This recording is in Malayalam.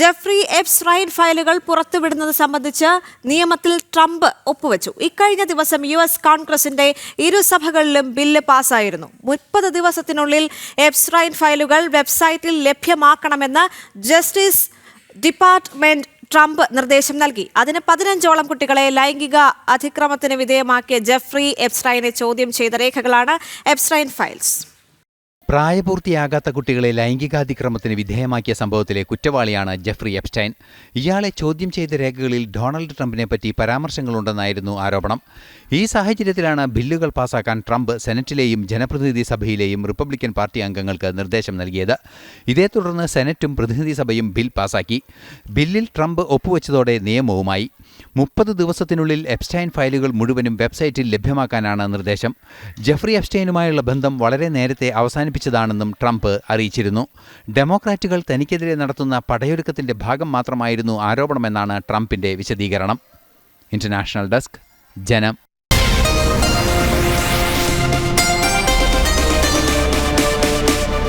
ജെഫ്രി എപ്സ്റൈൻ ഫയലുകൾ പുറത്തുവിടുന്നത് സംബന്ധിച്ച് നിയമത്തിൽ ട്രംപ് ഒപ്പുവെച്ചു. ഇക്കഴിഞ്ഞ ദിവസം യു എസ് കോൺഗ്രസിന്റെ ഇരുസഭകളിലും ബില്ല് പാസ്സായിരുന്നു മുപ്പത് ദിവസത്തിനുള്ളിൽ എപ്സ്റൈൻ ഫയലുകൾ വെബ്സൈറ്റിൽ ലഭ്യമാക്കണമെന്ന് ജസ്റ്റിസ് ഡിപ്പാർട്ട്മെന്റ് ട്രംപ് നിർദ്ദേശം നൽകി. അതിന് പതിനഞ്ചോളം കുട്ടികളെ ലൈംഗിക അതിക്രമത്തിന് വിധേയമാക്കിയ ജെഫ്രി എപ്സ്റൈനെ ചോദ്യം ചെയ്ത രേഖകളാണ് എപ്സ്റൈൻ ഫയൽസ്. പ്രായപൂർത്തിയാകാത്ത കുട്ടികളെ ലൈംഗികാതിക്രമത്തിന് വിധേയമാക്കിയ സംഭവത്തിലെ കുറ്റവാളിയാണ് ജെഫ്രി എപ്സ്റ്റൈൻ. ഇയാളെ ചോദ്യം ചെയ്ത രേഖകളിൽ ഡൊണാൾഡ് ട്രംപിനെ പറ്റി പരാമർശങ്ങളുണ്ടെന്നായിരുന്നു ആരോപണം. ഈ സാഹചര്യത്തിലാണ് ബില്ലുകൾ പാസാക്കാൻ ട്രംപ് സെനറ്റിലെയും ജനപ്രതിനിധി സഭയിലെയും റിപ്പബ്ലിക്കൻ പാർട്ടി അംഗങ്ങൾക്ക് നിർദ്ദേശം നൽകിയത്. ഇതേ തുടർന്ന് സെനറ്റും പ്രതിനിധി സഭയും ബിൽ പാസാക്കി. ബില്ലിൽ ട്രംപ് ഒപ്പുവെച്ചതോടെ നിയമവുമായി. മുപ്പത് ദിവസത്തിനുള്ളിൽ എപ്സ്റ്റൈൻ ഫയലുകൾ മുഴുവനും വെബ്സൈറ്റിൽ ലഭ്യമാക്കാനാണ് നിർദ്ദേശം. ജെഫ്രി എപ്സ്റ്റൈനുമായുള്ള ബന്ധം വളരെ നേരത്തെ അവസാനിപ്പിച്ചതാണെന്നും ട്രംപ് അറിയിച്ചിരുന്നു. ഡെമോക്രാറ്റുകൾ തനിക്കെതിരെ നടത്തുന്ന പടയൊരുക്കത്തിന്റെ ഭാഗം മാത്രമായിരുന്നു ആരോപണമെന്നാണ് ട്രംപിന്റെ വിശദീകരണം. ഇന്റർനാഷണൽ ഡെസ്ക് ജനം.